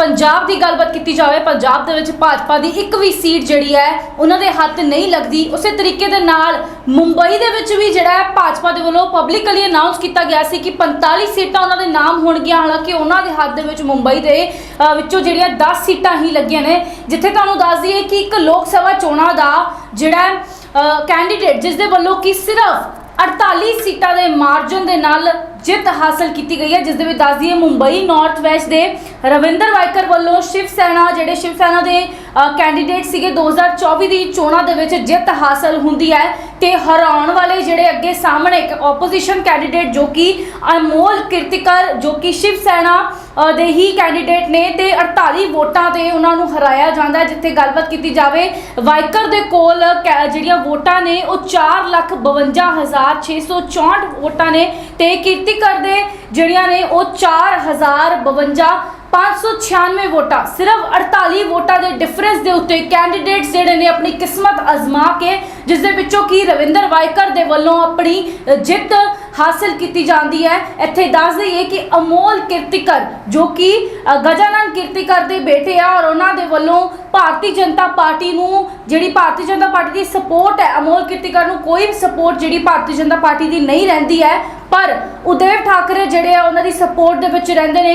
ਪੰਜਾਬ ਦੀ ਗੱਲਬਾਤ ਕੀਤੀ ਜਾਵੇ, ਪੰਜਾਬ ਦੇ ਵਿੱਚ ਭਾਜਪਾ ਦੀ ਇੱਕ ਵੀ ਸੀਟ ਜਿਹੜੀ ਹੈ, ਉਹਨਾਂ ਦੇ ਹੱਥ ਨਹੀਂ ਲੱਗਦੀ। ਉਸੇ ਤਰੀਕੇ ਦੇ ਨਾਲ ਮੁੰਬਈ ਦੇ ਵਿੱਚ ਵੀ ਜਿਹੜਾ ਹੈ, ਭਾਜਪਾ ਦੇ ਵੱਲੋਂ ਪਬਲਿਕਲੀ ਅਨਾਉਂਸ ਕੀਤਾ ਗਿਆ ਸੀ ਕਿ 45 ਸੀਟਾਂ ਉਹਨਾਂ ਦੇ ਨਾਮ ਹੋਣਗੀਆਂ। ਹਾਲਾਂਕਿ ਉਹਨਾਂ ਦੇ ਹੱਥ ਦੇ ਵਿੱਚ ਮੁੰਬਈ ਦੇ ਵਿੱਚੋਂ ਜਿਹੜੀਆਂ 10 ਸੀਟਾਂ ਹੀ ਲੱਗੀਆਂ ਨੇ। ਜਿੱਥੇ ਤੁਹਾਨੂੰ ਦੱਸ ਦਈਏ ਕਿ ਇੱਕ ਲੋਕ ਸਭਾ ਚੋਣਾਂ ਦਾ ਜਿਹੜਾ ਕੈਂਡੀਡੇਟ ਜਿਸ ਦੇ ਵੱਲੋਂ ਕਿ ਸਿਰਫ 48 ਸੀਟਾਂ ਦੇ ਮਾਰਜਨ ਦੇ ਨਾਲ ਜਿੱਤ ਹਾਸਲ ਕੀਤੀ ਗਈ ਹੈ, ਜਿਸ ਦੇ ਵਿੱਚ ਦੱਸ ਦਈਏ ਮੁੰਬਈ ਨਾਰਥ ਵੈਸਟ ਦੇ ਰਵਿੰਦਰ ਵਾਈਕਰ ਵੱਲੋਂ ਸ਼ਿਵ ਸੈਨਾ, ਜਿਹੜੇ ਸ਼ਿਵ ਸੈਨਾ ਦੇ ਕੈਂਡੀਡੇਟ ਸੀਗੇ 2024 ਦੀ ਚੋਣਾਂ ਦੇ ਵਿੱਚ ਜਿੱਤ ਹਾਸਲ ਹੁੰਦੀ ਹੈ। ਤੇ ਹਰਾਉਣ ਵਾਲੇ ਜਿਹੜੇ ਅੱਗੇ ਸਾਹਮਣੇ ਇੱਕ ਆਪੋਜੀਸ਼ਨ ਕੈਂਡੀਡੇਟ ਜੋ ਕਿ ਅਨਮੋਲ ਕੀਰਤੀਕਰ, ਜੋ ਕਿ ਸ਼ਿਵ ਸੈਨਾ ਦੇ ਹੀ ਕੈਂਡੀਡੇਟ ਨੇ ਤੇ 48 ਵੋਟਾਂ ਤੇ ਉਹਨਾਂ ਨੂੰ ਹਰਾਇਆ ਜਾਂਦਾ ਜਿੱਥੇ ਗੱਲਬਾਤ ਕੀਤੀ ਜਾਵੇ, ਵਾਈਕਰ ਦੇ ਕੋਲ ਕੈ- ਜਿਹੜੀਆਂ ਵੋਟਾਂ ਨੇ, ਉਹ 452664 ਵੋਟਾਂ ਨੇ ਤੇ ਕਿਰਤੀਕਰ ਦੇ ਜਿਹੜੀਆਂ ਨੇ, ਉਹ 4052 596 ਵੋਟਾਂ ਸਿਰਫ 48 ਵੋਟਾਂ ਦੇ ਡਿਫਰੈਂਸ ਦੇ ਉੱਤੇ ਕੈਂਡੀਡੇਟਸ ਜਿਹੜੇ ਨੇ ਆਪਣੀ ਕਿਸਮਤ ਅਜ਼ਮਾ ਕੇ ਜਿਸ ਦੇ ਵਿੱਚੋਂ ਕੀ ਰਵਿੰਦਰ ਵਾਈਕਰ ਦੇ ਵੱਲੋਂ ਆਪਣੀ ਜਿੱਤ ਹਾਸਲ ਕੀਤੀ ਜਾਂਦੀ ਹੈ। ਇੱਥੇ ਦੱਸ ਦਈਏ ਕਿ ਅਮੋਲ ਕੀਰਤੀਕਰ ਜੋ ਕਿ ਅ, ਗਜਾਨਨ ਕੀਰਤੀਕਰ ਦੇ ਬੇਟੇ ਆ ਔਰ ਉਹਨਾਂ ਦੇ ਵੱਲੋਂ ਭਾਰਤੀ ਜਨਤਾ ਪਾਰਟੀ ਨੂੰ ਜਿਹੜੀ ਭਾਰਤੀ ਜਨਤਾ ਪਾਰਟੀ ਦੀ ਸਪੋਰਟ ਹੈ ਅਮੋਲ ਕੀਰਤੀਕਰ ਨੂੰ ਕੋਈ ਵੀ ਸਪੋਰਟ ਜਿਹੜੀ ਭਾਰਤੀ ਜਨਤਾ ਪਾਰਟੀ ਦੀ ਨਹੀਂ ਰਹਿੰਦੀ ਹੈ ਪਰ ਉਦੇਵ ਠਾਕਰੇ ਜਿਹੜੇ ਆ ਉਹਨਾਂ ਦੀ ਸਪੋਰਟ ਦੇ ਵਿੱਚ ਰਹਿੰਦੇ ਨੇ।